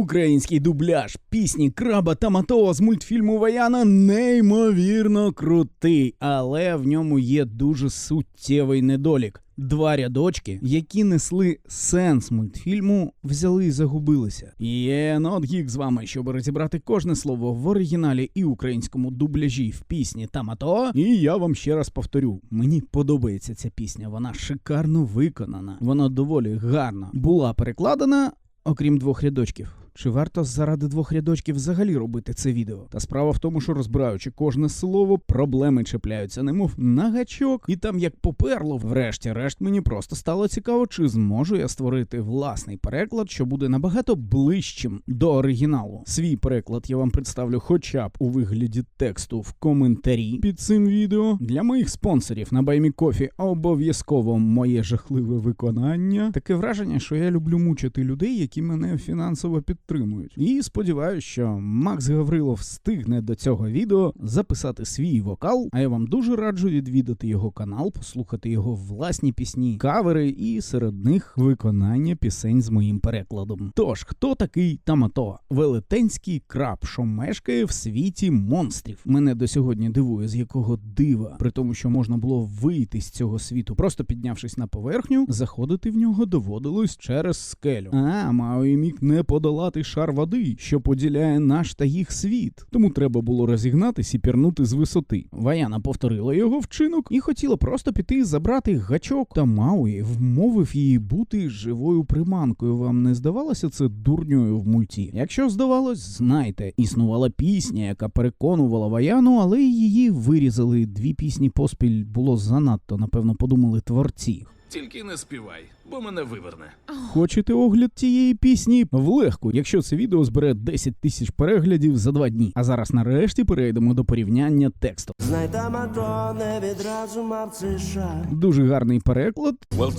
Український дубляж пісні Краба та Матоа з мультфільму Ваяна неймовірно крутий, але в ньому є дуже суттєвий недолік. Два рядочки, які несли сенс мультфільму, взяли і загубилися. Є NotGeek з вами, щоб розібрати кожне слово в оригіналі і українському дубляжі в пісні та Матоа. І я вам ще раз повторю: мені подобається ця пісня. Вона шикарно виконана. Вона доволі гарна. Була перекладена, окрім двох рядочків. Чи варто заради двох рядочків взагалі робити це відео? Та справа в тому, що розбираючи кожне слово, проблеми чіпляються, немов на гачок, і там як поперло. Врешті-решт мені просто стало цікаво, чи зможу я створити власний переклад, що буде набагато ближчим до оригіналу. Свій переклад я вам представлю, хоча б у вигляді тексту в коментарі під цим відео. Для моїх спонсорів на Баймікофі обов'язково моє жахливе виконання. Таке враження, що я люблю мучити людей, які мене фінансово підтримують. І сподіваюся, що Макс Гаврилов встигне до цього відео записати свій вокал. А я вам дуже раджу відвідати його канал, послухати його власні пісні, кавери і серед них виконання пісень з моїм перекладом. Тож, хто такий Тамато? Велетенський краб, що мешкає в світі монстрів. Мене до сьогодні дивує, з якого дива, при тому, що можна було вийти з цього світу, просто піднявшись на поверхню, заходити в нього доводилось через скелю. А Мао міг не подолати шар води, що поділяє наш та їх світ. Тому треба було розігнатись і пірнути з висоти. Ваяна повторила його вчинок і хотіла просто піти забрати гачок. Та Мауї вмовив її бути живою приманкою. Вам не здавалося це дурньою в мульті? Якщо здавалось, знайте, існувала пісня, яка переконувала Ваяну, але її вирізали. Дві пісні поспіль було занадто, напевно, подумали творці. Тільки не співай, бо мене виверне. Хочете огляд цієї пісні? Влегко, якщо це відео збере 10 тисяч переглядів за два дні. А зараз нарешті перейдемо до порівняння тексту. Знайда мато не відразу мав цей шар. Дуже гарний переклад. Well,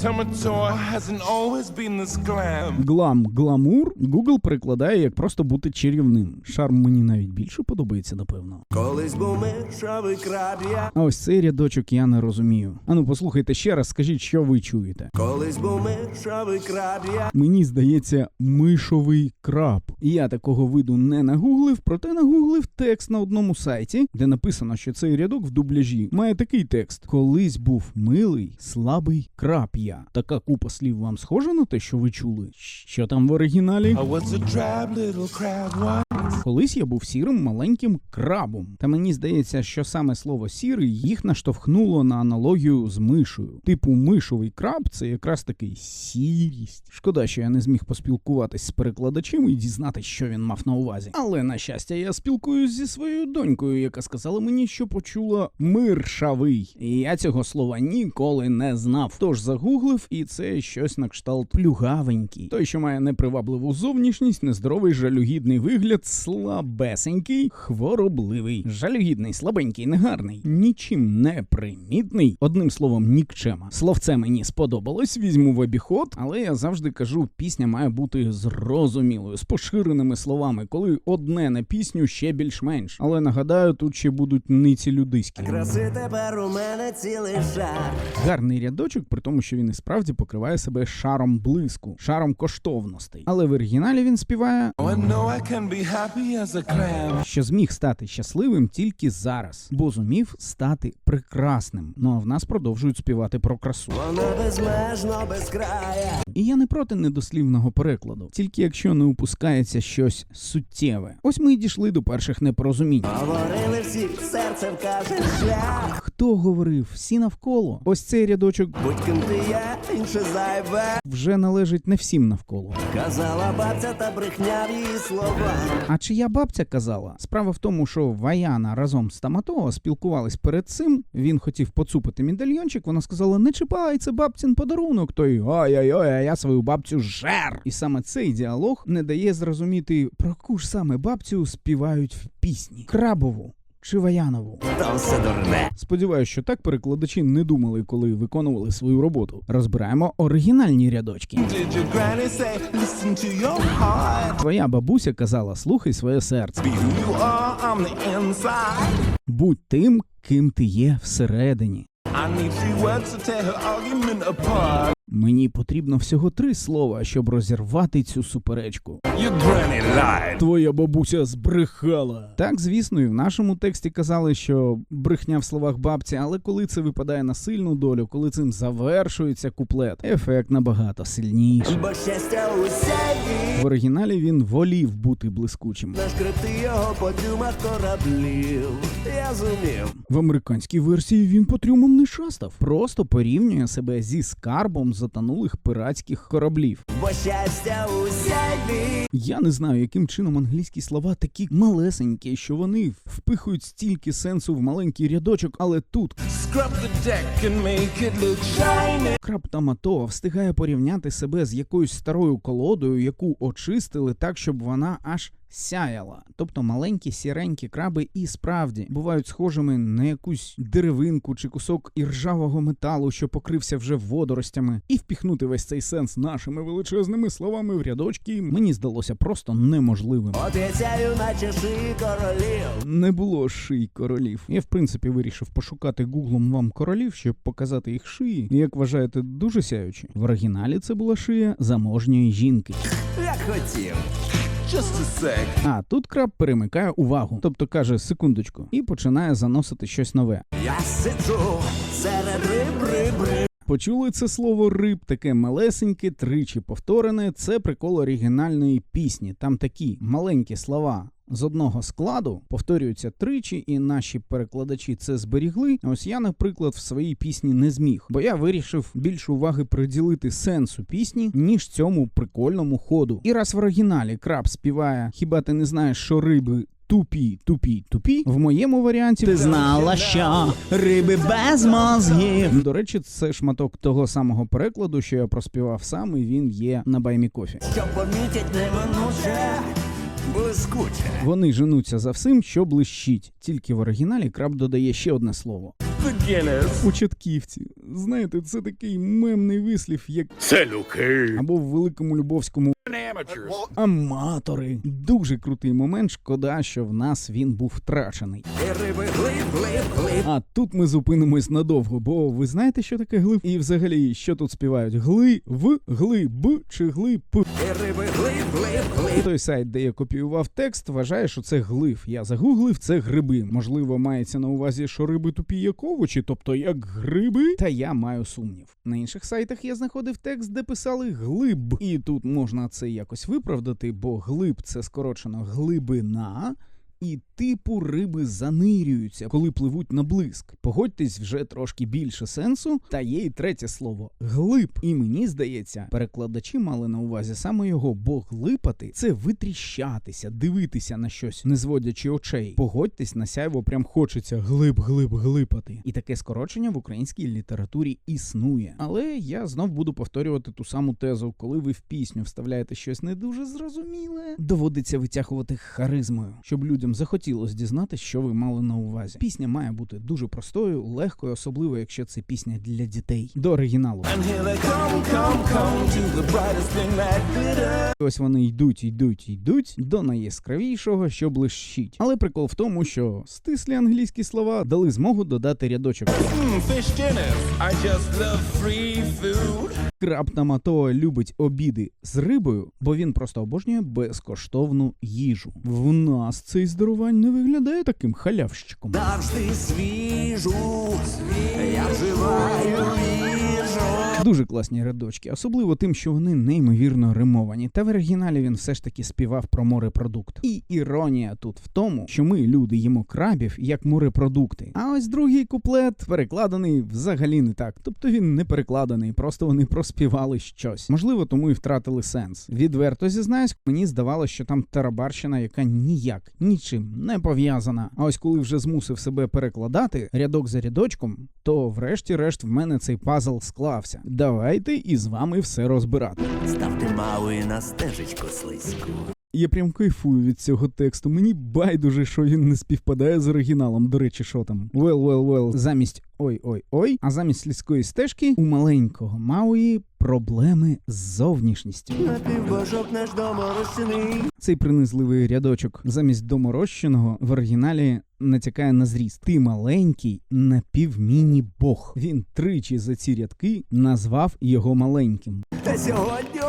hasn't always been this glam. Глам гламур Google перекладає як просто бути чарівним. Шарм мені навіть більше подобається, напевно. Колись був мишовий краб я. А ось цей рядочок я не розумію. Ану, послухайте ще раз, скажіть, що ви чуєте. Колись був мишовий краб я. Мені здається, мишовий краб. Я такого виду не нагуглив, проте нагуглив текст на одному сайті, де написано, що цей рядок в дубляжі має такий текст: колись був милий, слабий краб я. Така купа слів вам схожа на те, що ви чули? Що там в оригіналі? Колись я був сірим маленьким крабом. Та мені здається, що саме слово сірий їх наштовхнуло на аналогію з мишою. Типу, мишовий краб це якраз такий сірість. Шкода, що я не зміг поспілкуватись з перекладачем і дізнатись, що він мав на увазі. Але на щастя, я спілкуюсь зі своєю донькою, яка сказала мені, що почула миршавий. І я цього слова ніколи не знав. Тож загуглив, і це щось на кшталт плюгавенький. Той, що має непривабливу зовнішність, нездоровий, жалюгідний вигляд, слабесенький, хворобливий, жалюгідний, слабенький, негарний, нічим не примітний. Одним словом, нікчема. Словце мені сподобалось, візьму в обіход, але я завжди кажу, пісня має бути зрозумілою, з поширеними словами, коли одне на пісню ще більш-менш. Але нагадаю, тут ще будуть ниці людиські. Краси тепер у мене цілий шар. Гарний рядочок, при тому, що він і справді покриває себе шаром блиску, шаром коштовностей. Але в оригіналі він співає, Oh, що зміг стати щасливим тільки зараз, бо зумів стати прекрасним. Ну а в нас продовжують співати про красу. Вона безмежно безкрая. І я не проти недослівного перекладу, тільки якщо не упускається щось суттєве. Ось ми й дійшли до перших непорозумінь. Говорили всі, серцем каже шлях. Хто говорив всі навколо? Ось цей рядочок Будь ким ти є, інше зайве. вже належить не всім навколо. Казала бабця та брехня в її слова. А чия бабця казала? Справа в тому, що Ваяна разом з Таматоо спілкувались перед цим. Він хотів поцупити медальйончик. Вона сказала: не чіпай, це бабцін подарунок. Той ой-ой-ой, а я свою бабцю жер. І саме цей діалог не дає зрозуміти, про яку ж саме бабцю співають в пісні: Крабову чи Ваянову. Та все дурне. Сподіваюсь, що так перекладачі не думали, коли виконували свою роботу. Розбираємо оригінальні рядочки. Say? Твоя бабуся казала: слухай своє серце. Будь тим, ким ти є всередині. Мені потрібно всього три слова, щоб розірвати цю суперечку. Твоя бабуся збрехала. Так, звісно, і в нашому тексті казали, що брехня в словах бабці, але коли це випадає на сильну долю, коли цим завершується куплет, ефект набагато сильніший. Бо щастя у себе В оригіналі він волів бути блискучим. Нашкрити його по трюмах кораблів Я зумів В американській версії він по трюмам не шастав, просто порівнює себе зі скарбом затонулих пиратських кораблів. Бо щастя у себе Я не знаю, яким чином англійські слова такі малесенькі, що вони впихують стільки сенсу в маленький рядочок, але тут Scrub the deck and make it look shiny. Краб Тамато встигає порівняти себе з якоюсь старою колодою, яку очистили так, щоб вона аж сяяла. Тобто маленькі сіренькі краби і справді бувають схожими на якусь деревинку чи кусок іржавого металу, що покрився вже водоростями, і впіхнути весь цей сенс нашими величезними словами в рядочки мені здалося просто неможливим. Обіцяю, наче шиї королів Не було ший королів. Я в принципі вирішив пошукати гуглом вам королів, щоб показати їх шиї. Як вважаєте, дуже сяючі. В оригіналі це була шия заможньої жінки. Як хотів Just a sec. А тут краб перемикає увагу, тобто каже секундочку, і починає заносити щось нове. Я сиджу серед риб, риб, риб Почули це слово риб, таке малесеньке, тричі повторене. Це прикол оригінальної пісні. Там такі маленькі слова. З одного складу повторюються тричі, і наші перекладачі це зберігли. Ось я, наприклад, в своїй пісні не зміг, бо я вирішив більше уваги приділити сенсу пісні, ніж цьому прикольному ходу. І раз в оригіналі краб співає Хіба ти не знаєш, що риби тупі, тупі, тупі? В моєму варіанті ти знала, що риби без мозгів. До речі, це шматок того самого перекладу, що я проспівав сам, і він є на Баймікофі. Що помітять неминуче Блискуче Вони женуться за всім, що блищить. Тільки в оригіналі краб додає ще одне слово. У Чатківці. Знаєте, це такий мемний вислів, як Целюки. або в великому любовському. Аматори. Дуже крутий момент. Шкода, що в нас він був втрачений. Глиб, глиб, глиб А тут ми зупинимось надовго, бо ви знаєте, що таке глиб? І взагалі, що тут співають? Гли, в, гли, б чи глиб, глиб, глиб Той сайт, де я копіював текст, вважає, що це глиф. Я загуглив це гриби. Можливо, мається на увазі, що риби тупі як овочі, тобто як гриби. Та я маю сумнів. На інших сайтах я знаходив текст, де писали глиб. І тут можна це якось виправдати, бо глиб це скорочено глибина. І типу риби занирюються, коли пливуть на блиск. Погодьтесь, вже трошки більше сенсу. Та є і третє слово глиб. І мені здається, перекладачі мали на увазі саме його, бо глипати це витріщатися, дивитися на щось, не зводячи очей. Погодьтесь, на сяйво прям хочеться глиб, глиб, глипати. І таке скорочення в українській літературі існує. Але я знов буду повторювати ту саму тезу, коли ви в пісню вставляєте щось не дуже зрозуміле, доводиться витягувати харизмою, щоб людям захотілося дізнатися, що ви мали на увазі. Пісня має бути дуже простою, легкою, особливо якщо це пісня для дітей. До оригіналу. Come, come, come. Ось вони йдуть, йдуть, йдуть до найяскравішого, що блищить. Але прикол в тому, що стислі англійські слова дали змогу додати рядочок. Mm. I just love free food. Краб Тамато любить обіди з рибою, бо він просто обожнює безкоштовну їжу. В нас цей здарувань не виглядає таким халявщиком. Завжди свіжу Я вживаю Дуже класні рядочки, особливо тим, що вони неймовірно римовані. Та в оригіналі він все ж таки співав про морепродукт. І іронія тут в тому, що ми, люди, їмо крабів як морепродукти. А ось другий куплет перекладений взагалі не так. Тобто він не перекладений, просто вони проспівали щось. Можливо, тому і втратили сенс. Відверто зізнаюсь, мені здавалося, що там тарабарщина, яка ніяк нічим не пов'язана. А ось коли вже змусив себе перекладати рядок за рядочком, то врешті-решт в мене цей пазл склався. Давайте і з вами все розбирати. Ставте мали на стежечку слизьку Я прям кайфую від цього тексту. Мені байдуже, що він не співпадає з оригіналом. До речі, що там? Well, well, well. Замість ой-ой-ой, а замість слізької стежки у маленького Мауї проблеми з зовнішністю. Напівбожок наш доморощений Цей принизливий рядочок замість доморощеного в оригіналі натякає на зріст. Ти маленький напівміні бог. Він тричі за ці рядки назвав його маленьким. Та сьогодні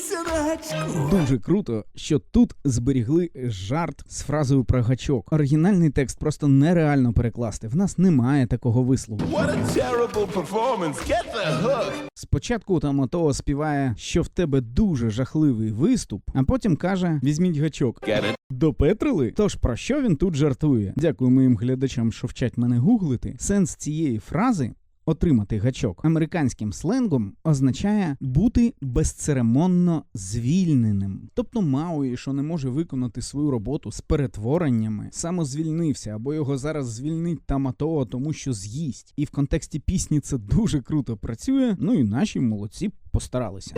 опинився на гачку. Дуже круто, що тут зберігли жарт з фразою про гачок. Оригінальний текст просто нереально перекласти. В нас немає такого вислову. What a terrible performance. Get the hook. Спочатку Тамото співає, що в тебе дуже жахливий виступ, а потім каже: візьміть гачок. Get it? Допетрили? Тож про що він тут жартує? Дякую моїм глядачам, що вчать мене гуглити. Сенс цієї фрази. Отримати гачок американським сленгом означає бути безцеремонно звільненим. Тобто Мауї, що не може виконати свою роботу з перетвореннями, самозвільнився, або його зараз звільнить Таматоа, тому що з'їсть. І в контексті пісні це дуже круто працює. Ну і наші молодці постаралися.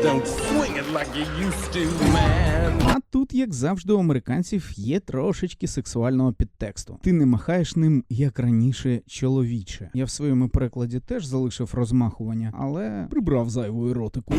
А тут, як завжди, у американців є трошечки сексуального підтексту. Ти не махаєш ним як раніше чоловіче. Я в своєму перекладі теж залишив розмахування, але прибрав зайву еротику.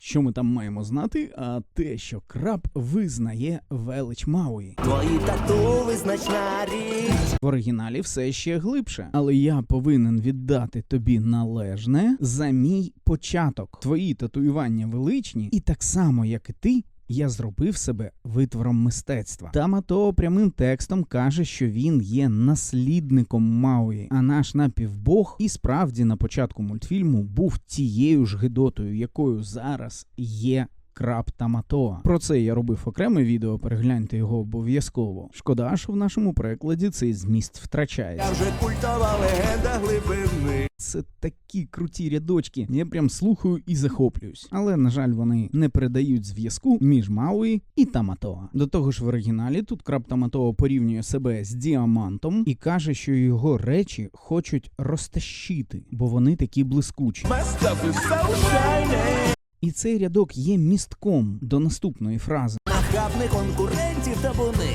Що ми там маємо знати? А те, що краб визнає велич Мауї. Твої тату визначна річ. В оригіналі все ще глибше, але я повинен віддати тобі належне за мій початок. Твої татуювання величні, і так само, як і ти. Я зробив себе витвором мистецтва. Тамато прямим текстом каже, що він є наслідником Мауї, а наш напівбог і справді на початку мультфільму був тією ж гидотою, якою зараз є Краб Таматоа. Про це я робив окреме відео, перегляньте його обов'язково. Шкода, що в нашому перекладі цей зміст втрачається. Я вже культова легенда глибини. Це такі круті рядочки. Я прям слухаю і захоплююсь. Але на жаль, вони не передають зв'язку між Мауї і Таматоа. До того ж, в оригіналі тут краб Таматоа порівнює себе з діамантом і каже, що його речі хочуть розтащити, бо вони такі блискучі. Is so shiny. І цей рядок є містком до наступної фрази. Нахабних конкурентів табуни.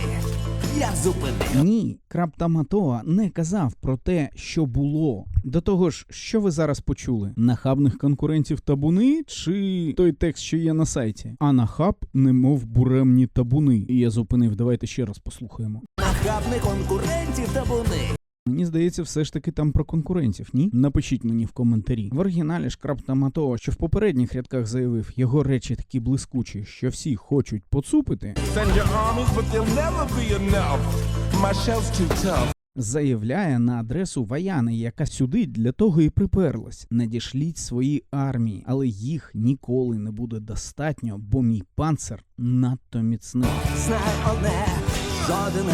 Я зупинив. Ні, краб Таматоа не казав про те, що було. До того ж, що ви зараз почули? Нахабних конкурентів табуни чи той текст, що є на сайті? А нахаб, немов буремні табуни. І я зупинив. Давайте ще раз послухаємо. Нахабних конкурентів табуни. Мені здається, все ж таки там про конкурентів, ні? Напишіть мені в коментарі. В оригіналі ж краб Таматоа, що в попередніх рядках заявив, його речі такі блискучі, що всі хочуть поцупити. Заявляє на адресу Ваяни, яка сюди для того і приперлась. Надішліть свої армії, але їх ніколи не буде достатньо, бо мій панцир надто міцний. Знай одне, жоден.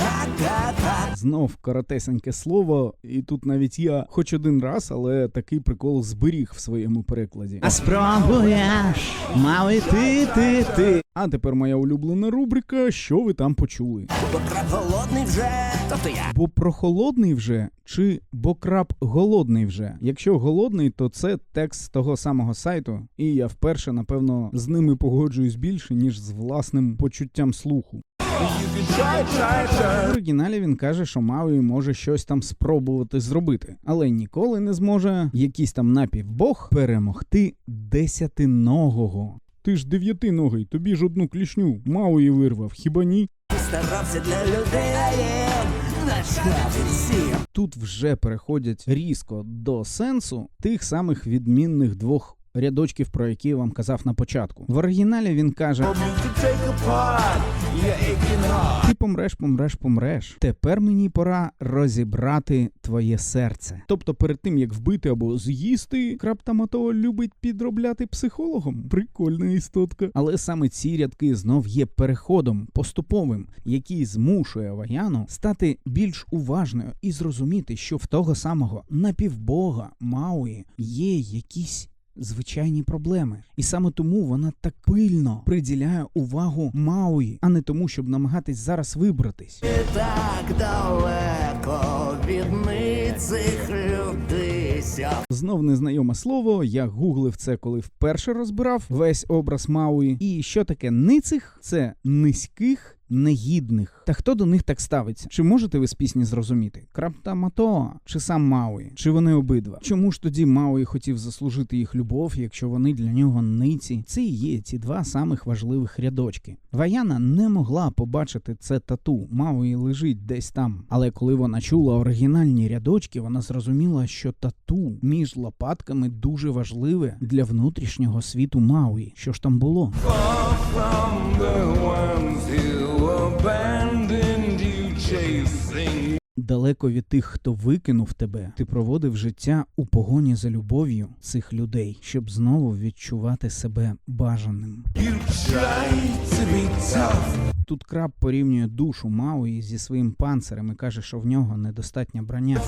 Знов коротесеньке слово, і тут навіть я хоч один раз, але такий прикол зберіг в своєму перекладі. А спробуєш, мали ти, ти, ти. А тепер моя улюблена рубрика Що ви там почули? Бо краб голодний вже, тобто я. Бо прохолодний вже чи бо краб голодний вже? Якщо голодний, то це текст того самого сайту, і я вперше, напевно, з ними погоджуюсь більше, ніж з власним почуттям слуху. В оригіналі він каже, що Мауї може щось там спробувати зробити, але ніколи не зможе якийсь там напівбог перемогти десятиногого. Ти ж дев'ятиногий, тобі ж одну клішню Мауї вирвав, хіба ні? Старався для людей, тут вже переходять різко до сенсу тих самих відмінних двох рядочків, про які я вам казав на початку. В оригіналі він каже: Ти помреш, помреш, помреш. Тепер мені пора розібрати твоє серце. Тобто, перед тим як вбити або з'їсти, краб Тамато любить підробляти психологом. Прикольна істотка. Але саме ці рядки знов є переходом поступовим, який змушує Ваяну стати більш уважною і зрозуміти, що в того самого напівбога Мауї є якісь. Звичайні проблеми, і саме тому вона так пильно приділяє увагу Мауї, а не тому, щоб намагатись зараз вибратись. І так далеко від цих людися. Знов незнайоме слово. Я гуглив це, коли вперше розбирав весь образ Мауї. І що таке ницих? Це низьких негідних. Та хто до них так ставиться? Чи можете ви з пісні зрозуміти? Краб та Матоа чи сам Мауї? Чи вони обидва? Чому ж тоді Мауї хотів заслужити їх любов, якщо вони для нього ниці? Це і є ці два самих важливих рядочки. Ваяна не могла побачити це тату. Мауї лежить десь там. Але коли вона чула оригінальні рядочки, вона зрозуміла, що тату між лопатками дуже важливе для внутрішнього світу Мауї. Що ж там було? Далеко від тих, хто викинув тебе, ти проводив життя у погоні за любов'ю цих людей, щоб знову відчувати себе бажаним. Тут краб порівнює душу Мауї зі своїм панцирем і каже, що в нього недостатньо броня.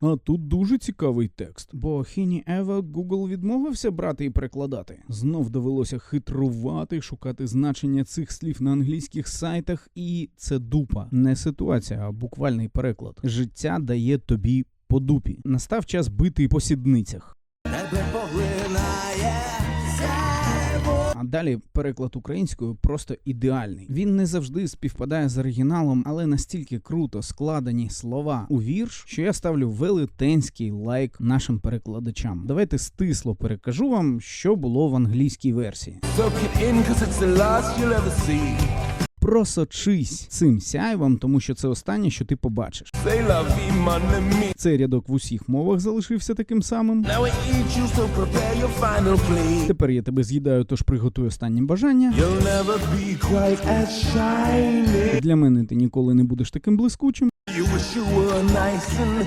А тут дуже цікавий текст, бо Хіні Ева Google відмовився брати і перекладати. Знов довелося хитрувати, шукати значення цих слів на англійських сайтах, і це дупа. Не ситуація, а буквальний переклад. Життя дає тобі по дупі. Настав час бити по сідницях. Тебе далі переклад українською просто ідеальний. Він не завжди співпадає з оригіналом, але настільки круто складені слова у вірш, що я ставлю велетенський лайк нашим перекладачам. Давайте стисло перекажу вам, що було в англійській версії. Просочись цим сяйвом, тому що це останнє, що ти побачиш. Цей рядок в усіх мовах залишився таким самим. Now I eat you, so your final. Тепер я тебе з'їдаю, тож приготуй останнє бажання. Для мене ти ніколи не будеш таким блискучим. You you nice.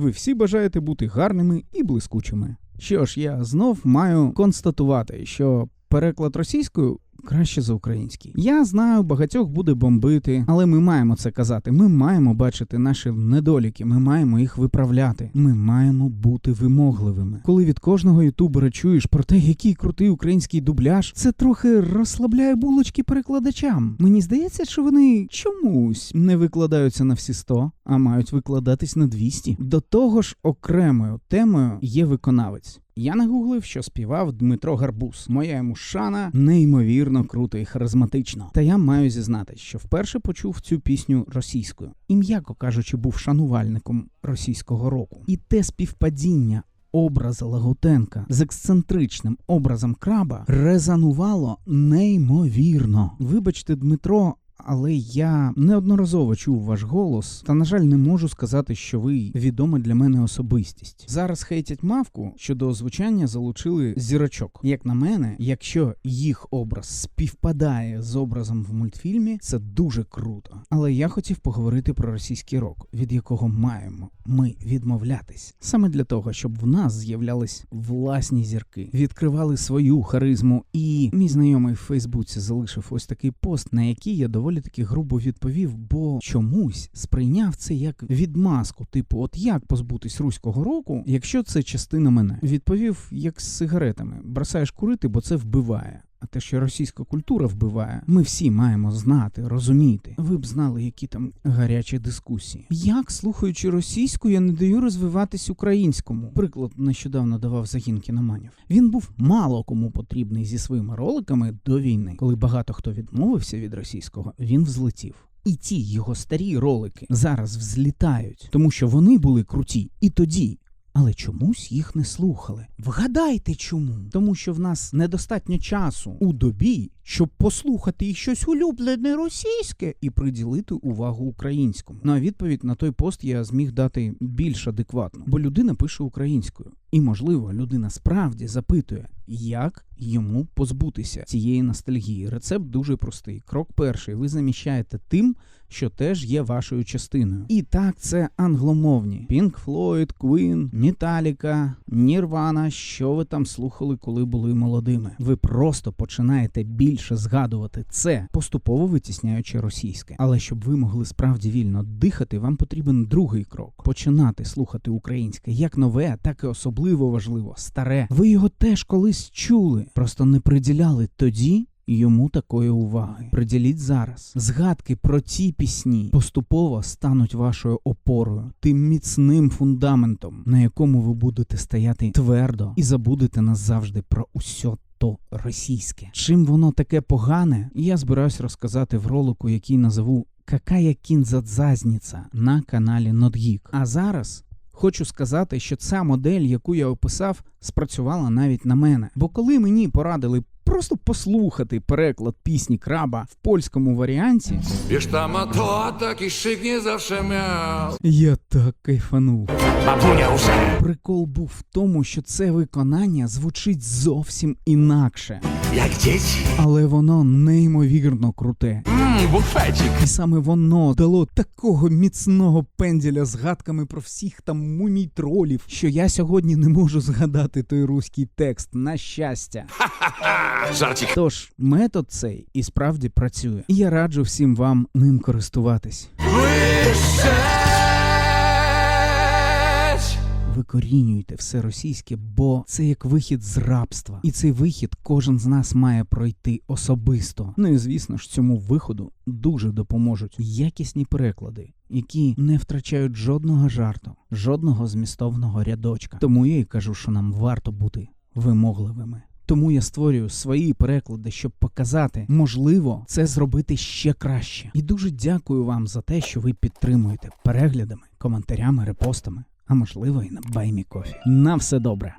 Ви всі бажаєте бути гарними і блискучими. Що ж, я знов маю констатувати, що переклад російською краще за український. Я знаю, багатьох буде бомбити, але ми маємо це казати. Ми маємо бачити наші недоліки, ми маємо їх виправляти. Ми маємо бути вимогливими. Коли від кожного ютубера чуєш про те, який крутий український дубляж, це трохи розслабляє булочки перекладачам. Мені здається, що вони чомусь не викладаються на всі 100, а мають викладатись на 200. До того ж, окремою темою є виконавець. Я нагуглив, що співав Дмитро Гарбуз. Моя йому шана неймовірно круто і харизматично. Та я маю зізнатись, що вперше почув цю пісню російською і, м'яко кажучи, був шанувальником російського року. І те співпадіння. Образа Лагутенка з ексцентричним образом краба резонувало неймовірно. Вибачте, Дмитро, але я неодноразово чув ваш голос, та на жаль, не можу сказати, що ви відома для мене особистість. Зараз хейтять мавку, що до озвучання залучили зірочок. Як на мене, якщо їх образ співпадає з образом в мультфільмі, це дуже круто. Але я хотів поговорити про російський рок, від якого маємо ми відмовлятись саме для того, щоб в нас з'являлись власні зірки, відкривали свою харизму. І мій знайомий в Фейсбуці залишив ось такий пост, на який я доволі таки грубо відповів, бо чомусь сприйняв це як відмазку, типу, от як позбутись руського року, якщо це частина мене. Відповів як з сигаретами: бросаєш курити, бо це вбиває. А те, що російська культура вбиває, ми всі маємо знати, розуміти. Ви б знали, які там гарячі дискусії. Як слухаючи російську, я не даю розвиватись українському. Приклад нещодавно давав загін кіноманів. Він був мало кому потрібний зі своїми роликами до війни. Коли багато хто відмовився від російського, він взлетів. І ті його старі ролики зараз взлітають, тому що вони були круті і тоді. Але чомусь їх не слухали. Вгадайте чому? Тому що в нас недостатньо часу у добі, щоб послухати і щось улюблене російське і приділити увагу українському. Ну а відповідь на той пост я зміг дати більш адекватно, бо людина пише українською. І, можливо, людина справді запитує, як йому позбутися цієї ностальгії. Рецепт дуже простий. Крок перший: ви заміщаєте тим, що теж є вашою частиною. І так, це англомовні: Pink Floyd, Queen, Metallica, Nirvana, що ви там слухали, коли були молодими. Ви просто починаєте більше згадувати це, поступово витісняючи російське. Але щоб ви могли справді вільно дихати, вам потрібен другий крок: починати слухати українське як нове, так і особливо важливо старе. Ви його теж колись чули, просто не приділяли тоді. Йому такої уваги приділіть зараз. Згадки про ті пісні поступово стануть вашою опорою, тим міцним фундаментом, на якому ви будете стояти твердо і забудете назавжди про усьо то російське. Чим воно таке погане, я збираюсь розказати в ролику, який назову Какая кінзадзазніця на каналі NotGeek. А зараз хочу сказати, що ця модель, яку я описав, спрацювала навіть на мене. Бо коли мені порадили просто послухати переклад пісні краба в польському варіанті, nie zawsze я так кайфанув. Бабуня уже. Прикол був в тому, що це виконання звучить зовсім інакше, jak dzieci. але воно неймовірно круте. Bufecik. І саме воно дало такого міцного пенділя з гадками про всіх там мумій тролів, що я сьогодні не можу згадати той руський текст, на щастя. Żarcik. Тож, метод цей і справді працює. І я раджу всім вам ним користуватись. Słyszeć! Викорінюйте все російське, бо це як вихід з рабства. І цей вихід кожен з нас має пройти особисто. Ну і звісно ж, цьому виходу дуже допоможуть якісні переклади, які не втрачають жодного жарту, жодного змістовного рядочка. Тому я і кажу, що нам варто бути вимогливими. Тому я створюю свої переклади, щоб показати, можливо, це зробити ще краще. І дуже дякую вам за те, що ви підтримуєте переглядами, коментарями, репостами, а можливо, і на баймі кофі. На все добре.